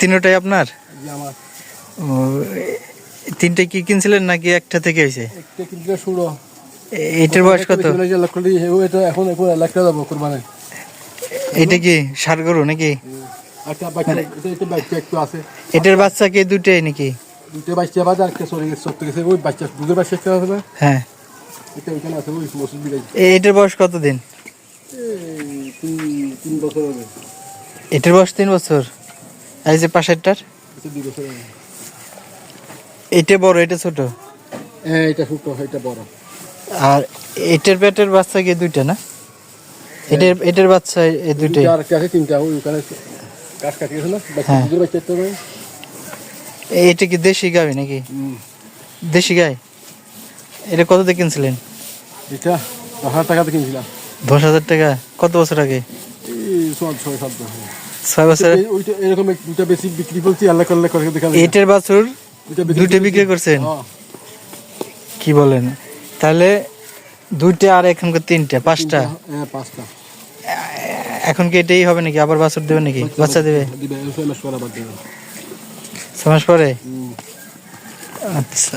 তিনটাই আপনার? তিনটে কি কিনছিলেন নাকি একটা থেকে হয়েছে? এইটার বয়স কত? এটা এখন এটা কি সার গরু নাকি? আছে। এটার বাচ্চা কি দুটাই নাকি? দুটো বাচ্চা বাজে আর একটা সরে গেছে সত্য গেছে ওই বাচ্চা দুধের বাচ্চা একটা আছে না? হ্যাঁ। এটা ওইখানে আছে ওই মসুর বিলাই এটার বয়স কত দিন তিন বছর হবে। এটার বয়স তিন বছর? এই যে পাশেরটার? এটা বড় এটা ছোট? হ্যাঁ এটা ছোট এটা বড়। আর এটার পেটের বাচ্চা কি দুইটা না? এটার এটার বাচ্চা এই দুইটা? আর আছে তিনটা। ওই ওখানে কাটি বাচ্চা হ্যাঁ। বাচ্চা একটা নয় এটা কি দেশি গাবি নাকি? দেশি গাই? এটা কত দিয়ে কিনছিলেন? এটা দশ হাজার টাকাতে কিনছিলাম। দশ হাজার টাকা? কত বছর আগে? ছয় সাত বছর। ছয় বছর ওইটা এরকম এক- বেশি বিক্রি করছি আল্লাহ করলে করে দেখা এটার বাছুর দুইটা বিক্রি করছেন? হ্যাঁ। কি বলেন? তাহলে দুইটা আর এখনকার তিনটা? পাঁচটা? হ্যাঁ পাঁচটা। এখন কি এটাই হবে নাকি? আবার বাছুর দেবে নাকি? বাচ্চা দেবে? ছয় মাস পর আচ্ছা।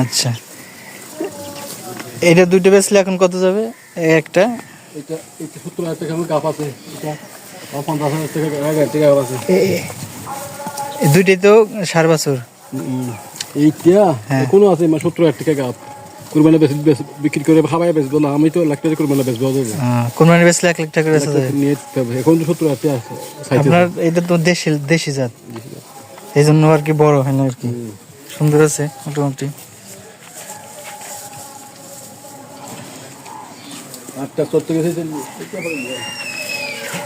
আচ্ছা। এটা দুইটা বেচলে এখন কত যাবে? একটা? এটা এটা সত্তর হাজার টাকা গাপ আছে। এটা পঞ্চাশ হাজার টাকা এক হাজার টাকা গাপ আছে। এ- এ- এই দুইটাই তো সার বাছুর। এইটা। এখনও আছে মানে সত্তর হাজার টাকা গাপ। কুরবানি বেশি বিক্রি করে খাবাই বেচবো না আমি তো লাখ টাকা কুরবানি বেচবো বেচলে এক লাখ টাকা বেচা। এখন তো সত্তর হাজার টাকা আছে আপনার এটা তো দেশি দেশি জাত। এই জন্য আর কি বড় হয় না আর কি। সুন্দর আছে মোটামুটি। গেছে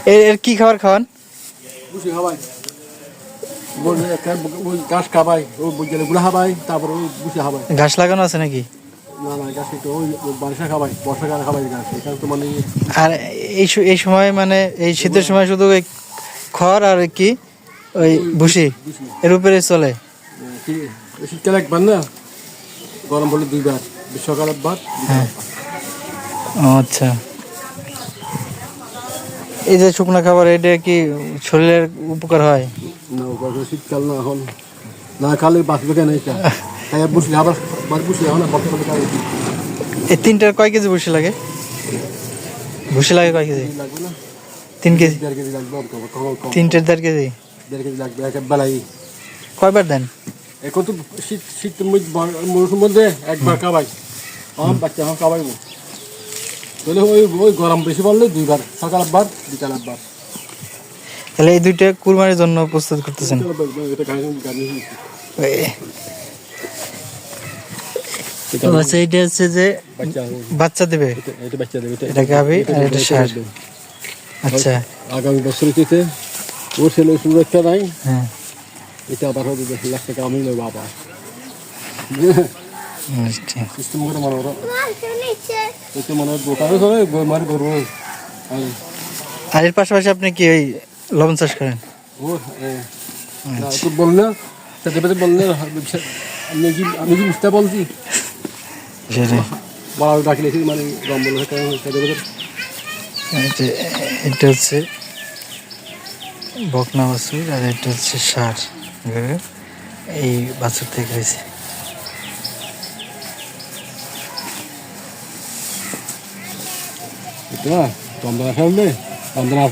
এর এর কি খাবার খাওয়ান? ওই ঘাস খাবাই ওই বইলে গুড়া খাবাই তারপর ওই বুঝে খাবাই ঘাস লাগানো আছে নাকি? না না গাছ তো ওই বারিশা খাবাই বর্ষাকালে খাবাই গাছ এখানে তো মানে আর এই এই সময় মানে এই শীতের সময় শুধু ওই খড় আর কি? ওই ভুসি এর উপরে চলে। কি শীতকালে একবার না গরম বলে দুইবার সকাল একবার হ্যাঁ। আচ্ছা। এই যে শুকনো খাবার এটা কি শরীরের উপকার হয়? না গরম শীতকাল না এখন না খালে বাঁচবে কেন এটা? তাই বুঝি খাবার বার বুঝি এখন এই তিনটার কয় কেজি ভুসি লাগে? ভুসি লাগে কয় কেজি? তিন কেজি? দেড় কেজি লাগবে তিনটের দেড় কেজি? দেড় কেজি লাগবে এক বেলাই কয়বার দেন? এখন তো শীত শীত মৌসুম মধ্যে একবার খাবাই। আমার বাচ্চা আমার খাবাইবো। তাহলে ওই ওই গরম বেশি পড়লে দুইবার সকাল একবার বিকাল একবার তাহলে এই দুইটা কুরবানির জন্য প্রস্তুত করতেছেন? আচ্ছা এটা হচ্ছে যে বাচ্চা বাচ্চা দেবে? এটা- বাচ্চা দেবে এটা এটা আর এটা ষাঁড় আচ্ছা। আগামী বছর থেকে ওর ছেলে সুরক্ষা নাই। হ্যাঁ। এটা আবার হবে লাখ টাকা আমি নেব আবার। আচ্ছা। সিস্টেম করে মনে দোকানে মানে করব আর এর পাশাপাশি আপনি কি ওই লবণ চাষ করেন? ও না তো বল না সেটা পেতে বল আমি কি আমি কি বলছি? ডাকলে মানে গম বলে এটা এটা হচ্ছে বকনা বাছুর আর এটা হচ্ছে সার। এই বাছুর থেকে হয়েছে Tamam. Bandana efendi. Bandana